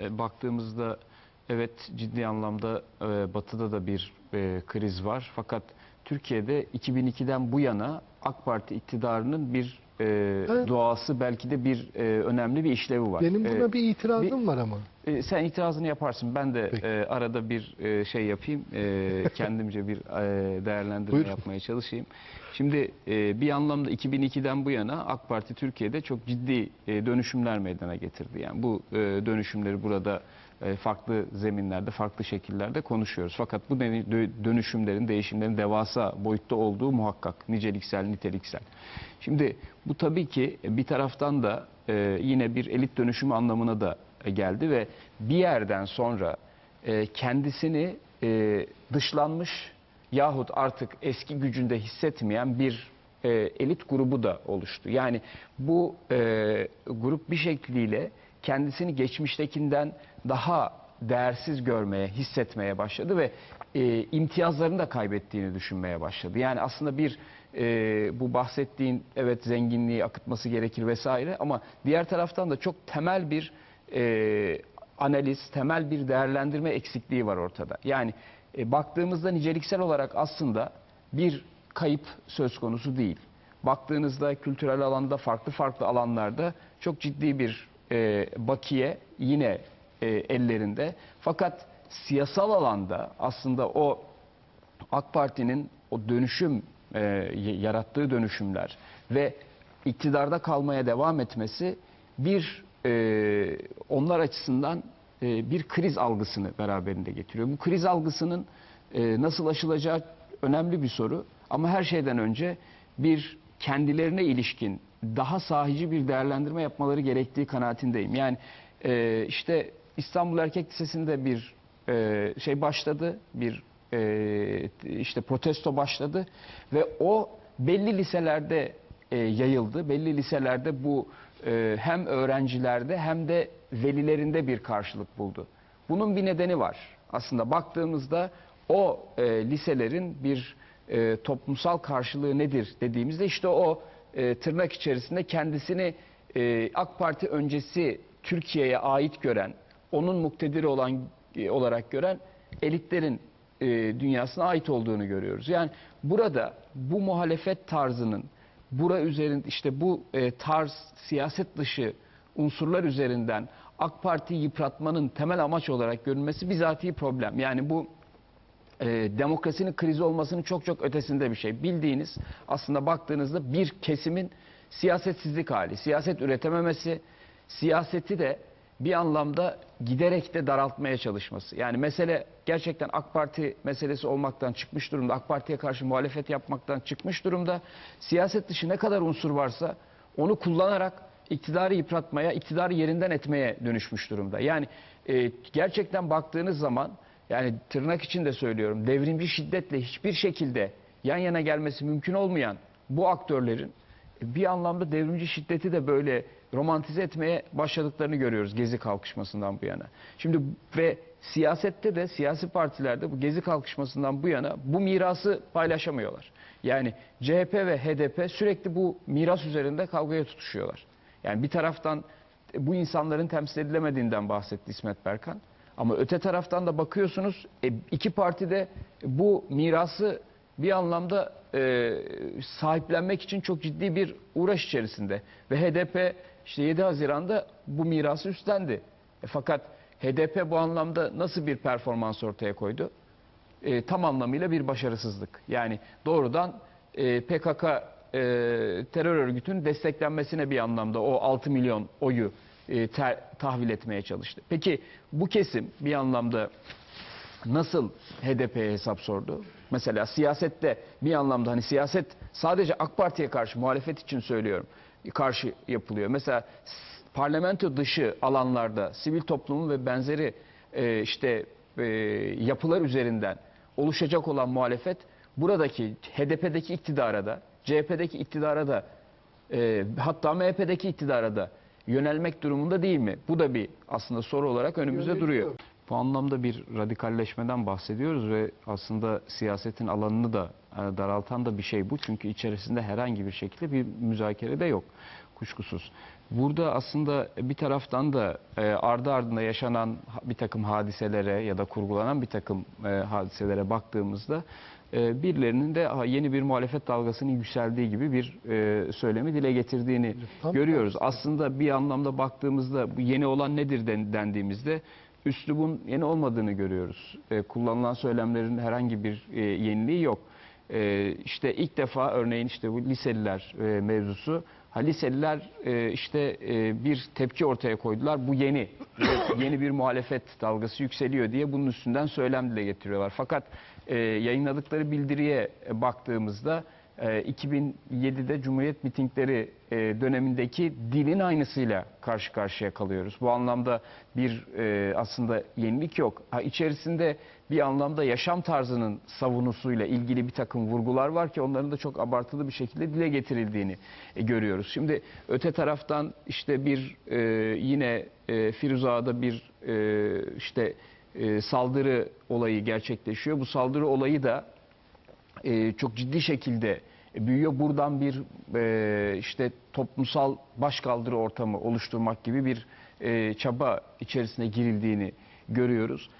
E, baktığımızda evet ciddi anlamda e, batıda da bir e, kriz var. Fakat Türkiye'de 2002'den bu yana AK Parti iktidarının bir e, Evet. doğası belki de bir e, önemli bir işlevi var. Benim buna E, bir itirazım var ama. e, sen itirazını yaparsın. Ben de Peki. e, arada bir e, şey yapayım. E, kendimce bir e, değerlendirme Buyurun. yapmaya çalışayım. Şimdi e, bir anlamda 2002'den bu yana AK Parti Türkiye'de çok ciddi e, dönüşümler meydana getirdi. Yani bu e, dönüşümleri burada e, farklı zeminlerde, farklı şekillerde konuşuyoruz. Fakat bu dönü- dö- dönüşümlerin, değişimlerin devasa boyutta olduğu muhakkak. Niceliksel, niteliksel. Şimdi bu tabii ki bir taraftan da e, yine bir elit dönüşümü anlamına da e, geldi ve bir yerden sonra e, kendisini e, dışlanmış yahut artık eski gücünde hissetmeyen bir e, elit grubu da oluştu. Yani bu e, grup bir şekliyle kendisini geçmiştekinden daha değersiz görmeye, hissetmeye başladı ve e, imtiyazlarını da kaybettiğini düşünmeye başladı. Yani aslında bir e, bu bahsettiğin evet zenginliği akıtması gerekir vesaire ama diğer taraftan da çok temel bir e, analiz, temel bir değerlendirme eksikliği var ortada. Yani e, baktığımızda niceliksel olarak aslında bir kayıp söz konusu değil. Baktığınızda kültürel alanda farklı farklı alanlarda çok ciddi bir e, bakiye yine e, ellerinde. Fakat siyasal alanda aslında o AK Parti'nin o dönüşüm e, yarattığı dönüşümler ve iktidarda kalmaya devam etmesi bir e, onlar açısından e, bir kriz algısını beraberinde getiriyor. Bu kriz algısının e, nasıl aşılacağı önemli bir soru ama her şeyden önce bir kendilerine ilişkin daha sahici bir değerlendirme yapmaları gerektiği kanaatindeyim. Yani e, işte İstanbul Erkek Lisesi'nde bir e, şey başladı, bir e, işte protesto başladı ve o belli liselerde e, yayıldı. Belli liselerde bu e, hem öğrencilerde hem de velilerinde bir karşılık buldu. Bunun bir nedeni var. Aslında baktığımızda o e, liselerin bir e, toplumsal karşılığı nedir dediğimizde işte o e, tırnak içerisinde kendisini e, AK Parti öncesi Türkiye'ye ait gören, onun muktediri olan e, olarak gören elitlerin e, dünyasına ait olduğunu görüyoruz. Yani burada bu muhalefet tarzının bura üzerinde işte bu e, tarz siyaset dışı unsurlar üzerinden AK Parti'yi yıpratmanın temel amaç olarak görülmesi bizatihi problem. Yani bu e, demokrasinin krizi olmasının çok çok ötesinde bir şey. Bildiğiniz aslında baktığınızda bir kesimin siyasetsizlik hali, siyaset üretememesi, siyaseti de bir anlamda giderek de daraltmaya çalışması. Yani mesele gerçekten AK Parti meselesi olmaktan çıkmış durumda. AK Parti'ye karşı muhalefet yapmaktan çıkmış durumda. Siyaset dışı ne kadar unsur varsa onu kullanarak iktidarı yıpratmaya, iktidarı yerinden etmeye dönüşmüş durumda. Yani e, gerçekten baktığınız zaman yani tırnak içinde söylüyorum devrimci şiddetle hiçbir şekilde yan yana gelmesi mümkün olmayan bu aktörlerin bir anlamda devrimci şiddeti de böyle romantize etmeye başladıklarını görüyoruz Gezi kalkışmasından bu yana. Şimdi ve siyasette de siyasi partilerde bu Gezi kalkışmasından bu yana bu mirası paylaşamıyorlar. Yani CHP ve HDP sürekli bu miras üzerinde kavgaya tutuşuyorlar. Yani bir taraftan bu insanların temsil edilemediğinden bahsetti İsmet Berkan. Ama öte taraftan da bakıyorsunuz e, iki parti de bu mirası bir anlamda e, sahiplenmek için çok ciddi bir uğraş içerisinde. Ve HDP işte 7 Haziran'da bu mirası üstlendi. E, fakat HDP bu anlamda nasıl bir performans ortaya koydu? E, tam anlamıyla bir başarısızlık. Yani doğrudan e, PKK e, terör örgütünün desteklenmesine bir anlamda o 6 milyon oyu e, ter- tahvil etmeye çalıştı. Peki bu kesim bir anlamda nasıl HDP'ye hesap sordu? Mesela siyasette bir anlamda hani siyaset sadece AK Parti'ye karşı muhalefet için söylüyorum karşı yapılıyor. Mesela parlamento dışı alanlarda sivil toplumun ve benzeri e, işte e, yapılar üzerinden oluşacak olan muhalefet buradaki HDP'deki iktidara da CHP'deki iktidara da e, hatta MHP'deki iktidara da yönelmek durumunda değil mi? Bu da bir aslında soru olarak önümüzde Yöneliyor. duruyor. Bu anlamda bir radikalleşmeden bahsediyoruz ve aslında siyasetin alanını da e, daraltan da bir şey bu. Çünkü içerisinde herhangi bir şekilde bir müzakere de yok. kuşkusuz. Burada aslında bir taraftan da e, ardı ardına yaşanan bir takım hadiselere ya da kurgulanan bir takım e, hadiselere baktığımızda birilerinin de yeni bir muhalefet dalgasının yükseldiği gibi bir söylemi dile getirdiğini Tam görüyoruz. Aslında bir anlamda baktığımızda bu yeni olan nedir den- dendiğimizde üslubun yeni olmadığını görüyoruz. E, kullanılan söylemlerin herhangi bir e, yeniliği yok. E, işte ilk defa örneğin işte bu liseliler e, mevzusu. Ha liseliler e, işte e, bir tepki ortaya koydular. Bu yeni. Yeni bir muhalefet dalgası yükseliyor diye bunun üstünden söylem dile getiriyorlar. Fakat e, yayınladıkları bildiriye baktığımızda 2007'de Cumhuriyet mitingleri e, dönemindeki dilin aynısıyla karşı karşıya kalıyoruz. Bu anlamda bir e, aslında yenilik yok. Ha, içerisinde bir anlamda yaşam tarzının savunusuyla ilgili bir takım vurgular var ki onların da çok abartılı bir şekilde dile getirildiğini e, görüyoruz. Şimdi öte taraftan işte bir yine Firuza'da bir işte saldırı olayı gerçekleşiyor. Bu saldırı olayı da e, çok ciddi şekilde büyüyor. Buradan bir e, işte toplumsal başkaldırı ortamı oluşturmak gibi bir e, çaba içerisine girildiğini görüyoruz.